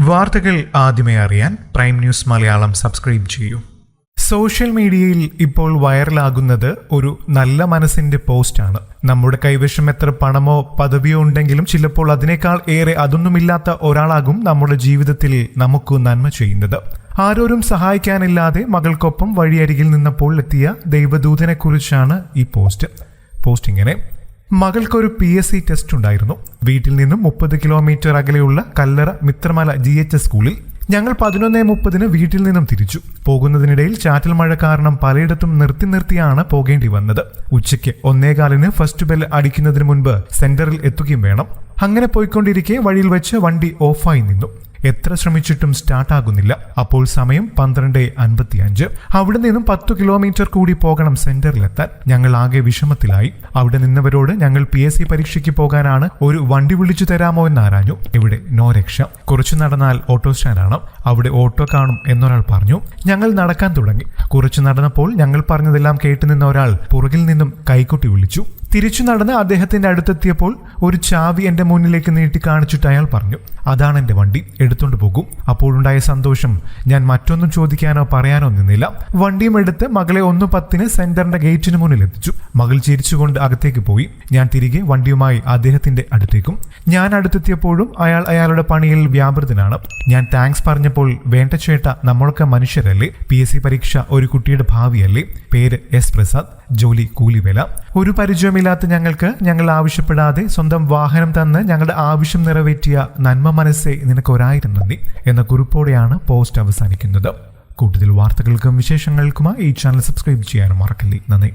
വാർത്തകൾ ആദ്യമേ അറിയാൻ പ്രൈം ന്യൂസ് മലയാളം സബ്സ്ക്രൈബ് ചെയ്യൂ. സോഷ്യൽ മീഡിയയിൽ ഇപ്പോൾ വൈറലാകുന്നത് ഒരു നല്ല മനസ്സിന്റെ പോസ്റ്റാണ്. നമ്മുടെ കൈവശം എത്ര പണമോ പദവിയോ ഉണ്ടെങ്കിലും ചിലപ്പോൾ അതിനേക്കാൾ ഏറെ അതൊന്നുമില്ലാത്ത ഒരാളാകും നമ്മുടെ ജീവിതത്തിൽ നമുക്ക് നന്മ ചെയ്യുന്നത്. ആരോരും സഹായിക്കാനില്ലാതെ മകൾക്കൊപ്പം വഴിയരികിൽ നിന്നപ്പോൾ എത്തിയ ദൈവദൂതനെക്കുറിച്ചാണ് ഈ പോസ്റ്റ്. പോസ്റ്റ് ഇങ്ങനെ മകൾക്കൊരു പി എസ് സി ടെസ്റ്റ് ഉണ്ടായിരുന്നു. വീട്ടിൽ നിന്നും മുപ്പത് കിലോമീറ്റർ അകലെയുള്ള Kallara Mithramala G H S സ്കൂളിൽ ഞങ്ങൾ പതിനൊന്നേ മുപ്പതിന് വീട്ടിൽ നിന്നും തിരിച്ചു. പോകുന്നതിനിടയിൽ ചാറ്റൽ മഴ കാരണം പലയിടത്തും നിർത്തി നിർത്തിയാണ് പോകേണ്ടി വന്നത്. ഉച്ചയ്ക്ക് ഒന്നേകാലിന് ഫസ്റ്റ് ബെൽ അടിക്കുന്നതിന് മുൻപ് സെന്ററിൽ എത്തുകയും വേണം. അങ്ങനെ പോയിക്കൊണ്ടിരിക്കെ വഴിയിൽ വെച്ച് വണ്ടി ഓഫായി നിന്നു. എത്ര ശ്രമിച്ചിട്ടും സ്റ്റാർട്ട് ആകുന്നില്ല. അപ്പോൾ സമയം പന്ത്രണ്ട് അൻപത്തിയഞ്ച്. അവിടെ നിന്നും പത്തു കിലോമീറ്റർ കൂടി പോകണം സെന്ററിലെത്താൻ ഞങ്ങൾ ആകെ വിഷമത്തിലായി. അവിടെ നിന്നവരോട് ഞങ്ങൾ പി എസ് സി പരീക്ഷയ്ക്ക് പോകാനാണ് ഒരു വണ്ടി വിളിച്ചു തരാമോ എന്ന് ആരാഞ്ഞു. ഇവിടെ നോ രക്ഷ. കുറച്ചു നടന്നാൽ ഓട്ടോ സ്റ്റാൻഡാണ് അവിടെ ഓട്ടോ കാണും എന്നൊരാൾ പറഞ്ഞു. ഞങ്ങൾ നടക്കാൻ തുടങ്ങി. കുറച്ചു നടന്നപ്പോൾ ഞങ്ങൾ പറഞ്ഞതെല്ലാം കേട്ടു നിന്ന ഒരാൾ പുറകിൽ നിന്നും കൈകൊട്ടി വിളിച്ചു. തിരിച്ചു നടന്ന് അദ്ദേഹത്തിന്റെ അടുത്തെത്തിയപ്പോൾ ഒരു ചാവി എന്റെ മുന്നിലേക്ക് നീട്ടി കാണിച്ചിട്ട് അയാൾ പറഞ്ഞു അതാണ് എന്റെ വണ്ടി എടുത്തുകൊണ്ട് പോകും. അപ്പോഴുണ്ടായ സന്തോഷം. ഞാൻ മറ്റൊന്നും ചോദിക്കാനോ പറയാനോ നിന്നില്ല. വണ്ടിയും എടുത്ത് മകളെ ഒന്ന് പത്തിന് സെന്ററിന്റെ ഗേറ്റിന് മുന്നിൽ എത്തിച്ചു. മകൾ ചിരിച്ചുകൊണ്ട് അകത്തേക്ക് പോയി. ഞാൻ തിരികെ വണ്ടിയുമായി അദ്ദേഹത്തിന്റെ അടുത്തേക്കും. ഞാൻ അടുത്തെത്തിയപ്പോഴും അയാൾ അയാളുടെ പണിയിൽ വ്യാപൃതനാണ്. ഞാൻ താങ്ക്സ് പറഞ്ഞപ്പോൾ വേണ്ട ചേട്ട നമ്മളൊക്കെ മനുഷ്യരല്ലേ? പി എസ് സി പരീക്ഷ ഒരു കുട്ടിയുടെ ഭാവിയല്ലേ? പേര് എസ് പ്രസാദ് ജോലി കൂലിവേല. ഒരു പരിചയമില്ലാത്ത ഞങ്ങൾക്ക് ഞങ്ങൾ ആവശ്യപ്പെടാതെ സ്വന്തം വാഹനം തന്ന് ഞങ്ങളുടെ ആവശ്യം നിറവേറ്റിയ നന്മ മനസ്സേ നിനക്ക് ഒരായിരം നന്ദി എന്ന കുറിപ്പോടെയാണ് പോസ്റ്റ് അവസാനിക്കുന്നത്. കൂടുതൽ വാർത്തകൾക്കും വിശേഷങ്ങൾക്കുമായി ഈ ചാനൽ സബ്സ്ക്രൈബ് ചെയ്യാനും മറക്കല്ലേ. നന്ദി.